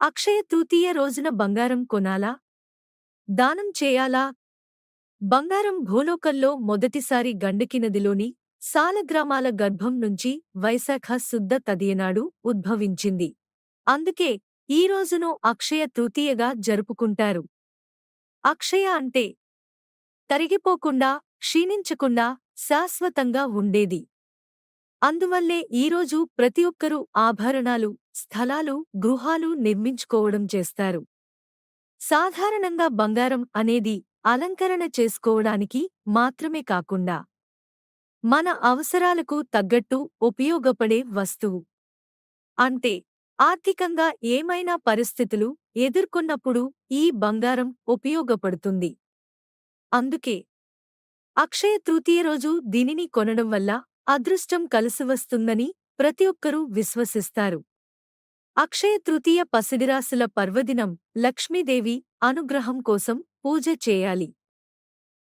అక్షయ తృతీయ రోజున బంగారం కొనాలా? దానం చేయాలా? బంగారం భూలోకంలో మొదటిసారి గండకినదిలోని సాలగ్రామాల గర్భం నుంచి వైశాఖ శుద్ధ తదియనాడు ఉద్భవించింది. అందుకే ఈ రోజును అక్షయ తృతీయగా జరుపుకుంటారు. అక్షయ అంటే తరిగిపోకుండా క్షీణించకుండా శాశ్వతంగా ఉండేది. అందువల్లే ఈరోజు ప్రతి ఒక్కరూ ఆభరణాలు స్థలాలు గృహాలు నిర్మించుకోవడం చేస్తారు. సాధారణంగా బంగారం అనేది అలంకరణ చేసుకోవడానికి మాత్రమే కాకుండా మన అవసరాలకు తగ్గట్టు ఉపయోగపడే వస్తువు. అంటే ఆర్థికంగా ఏమైనా పరిస్థితులు ఎదుర్కొన్నప్పుడు ఈ బంగారం ఉపయోగపడుతుంది. అందుకే అక్షయ తృతీయ రోజు దీనిని కొనడం వల్ల అదృష్టం కలిసివస్తుందని ప్రతి ఒక్కరూ విశ్వసిస్తారు. అక్షయ తృతీయ పసిడిరాశుల పర్వదినం లక్ష్మీదేవి అనుగ్రహం కోసం పూజ చేయాలి.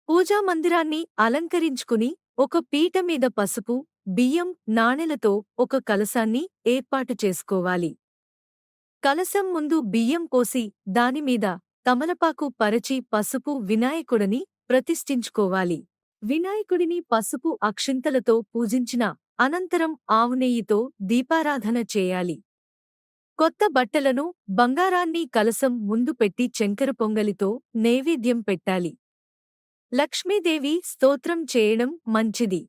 పూజా మందిరాన్ని అలంకరించుకుని ఒక పీట మీద పసుపు బియ్యం నాణెలతో ఒక కలసాన్ని ఏర్పాటు చేసుకోవాలి. కలసం ముందు బియ్యం పోసి దానిమీద తమలపాకు పరచి పసుపు వినాయకుడిని ప్రతిష్ఠించుకోవాలి. వినాయకుడిని పసుపు అక్షింతలతో పూజించిన అనంతరం ఆవునెయ్యితో దీపారాధన చేయాలి. కొత్త బట్టలను బంగారాన్ని కలసం ముందు పెట్టి చెంకర పొంగలితో నైవేద్యం పెట్టాలి. లక్ష్మీదేవి స్తోత్రం చేయడం మంచిది.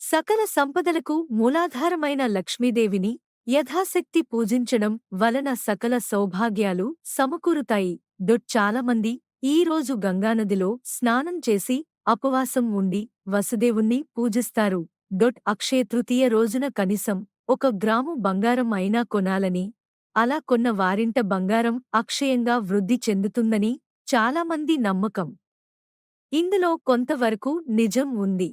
సకల సంపదలకు మూలాధారమైన లక్ష్మీదేవిని యథాశక్తి పూజించడం వలన సకల సౌభాగ్యాలు సమకూరుతాయి. డొట్ చాలామంది ఈ రోజు గంగానదిలో స్నానం చేసి అపవాసం ఉండి వసుదేవుణ్ణి పూజిస్తారు. డొట్ అక్షయ తృతీయ రోజున కనీసం ఒక గ్రాము బంగారం అయినా కొనాలని అలా కొన్న వారింట బంగారం అక్షయంగా వృద్ధి చెందుతుందని చాలామంది నమ్మకం. ఇందులో కొంతవరకు నిజం ఉంది.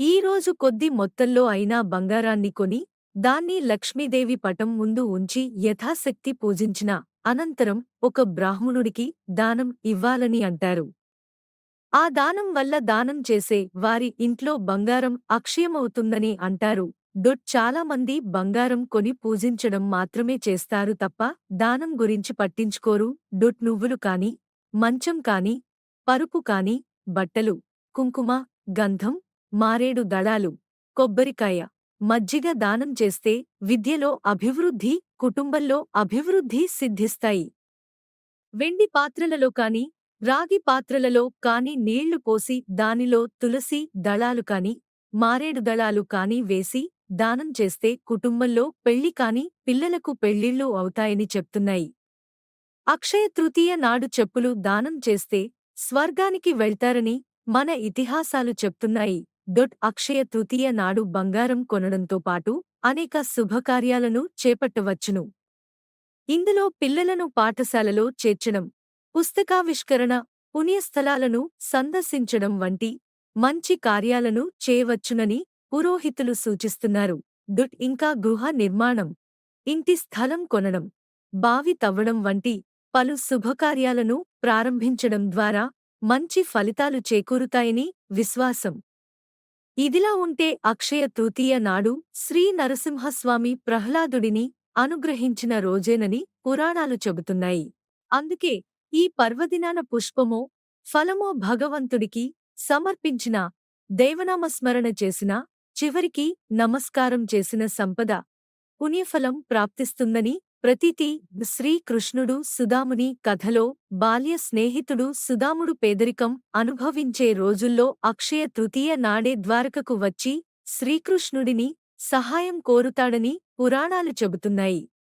ఈ రోజు కొద్ది మొత్తంలో అయినా బంగారాన్ని కొని దాన్ని లక్ష్మీదేవి పటం ముందు ఉంచి యథాశక్తి పూజించిన అనంతరం ఒక బ్రాహ్మణుడికి దానం ఇవ్వాలని అంటారు. ఆ దానం వల్ల దానం చేసే వారి ఇంట్లో బంగారం అక్షయమవుతుందని అంటారు. డొట్ చాలామంది బంగారం కొని పూజించడం మాత్రమే చేస్తారు తప్ప దానం గురించి పట్టించుకోరు. డొట్ నువ్వులు కాని మంచం కాని పరుపు కాని బట్టలు కుంకుమ గంధం మారేడు దళాలు కొబ్బరికాయ మజ్జిగ దానం చేస్తే విద్యలో అభివృద్ధి కుటుంబంలో అభివృద్ధి సిద్ధిస్తాయి. వెండి పాత్రలలో కాని రాగి పాత్రలలో కాని నీళ్ళు పోసి దానిలో తులసి దళాలు కాని మారేడు దళాలు కాని వేసి దానం చేస్తే కుటుంబంలో పెళ్ళి కాని పిల్లలకు పెళ్ళిళ్ళు అవుతాయని చెప్తున్నాయి. అక్షయ తృతీయ నాడు చెప్పులు దానం చేస్తే స్వర్గానికి వెళ్తారని మన ఇతిహాసాలు చెప్తున్నాయి. డొట్ అక్షయ తృతీయ నాడు బంగారం కొనడంతో పాటు అనేక శుభకార్యాలను చేపట్టవచ్చును. ఇందులో పిల్లలను పాఠశాలలో చేర్చడం పుస్తకావిష్కరణ పుణ్యస్థలాలను సందర్శించడం వంటి మంచి కార్యాలను చేయవచ్చునని పురోహితులు సూచిస్తున్నారు. డుట్ ఇంకా గృహ నిర్మాణం ఇంటి స్థలం కొనడం బావి తవ్వడం వంటి పలు శుభకార్యాలను ప్రారంభించడం ద్వారా మంచి ఫలితాలు చేకూరుతాయని విశ్వాసం. ఇదిలా ఉంటే అక్షయ తృతీయ నాడు శ్రీ నరసింహస్వామి ప్రహ్లాదుడిని అనుగ్రహించిన రోజేనని పురాణాలు చెబుతున్నాయి. అందుకే ఈ పర్వదినాన పుష్పమో ఫలమో భగవంతుడికి సమర్పించిన దైవనామస్మరణ చేసిన చివరికి నమస్కారం చేసిన సంపద పుణ్యఫలం ప్రాప్తిస్తుందని ప్రతీతి శ్రీకృష్ణుడు సుదాముని కథలో బాల్య స్నేహితుడు సుదాముడు పేదరికం అనుభవించే రోజుల్లో అక్షయ తృతీయ నాడే ద్వారకకు వచ్చి శ్రీకృష్ణుడిని సహాయం కోరుతాడని పురాణాలు చెబుతున్నాయి.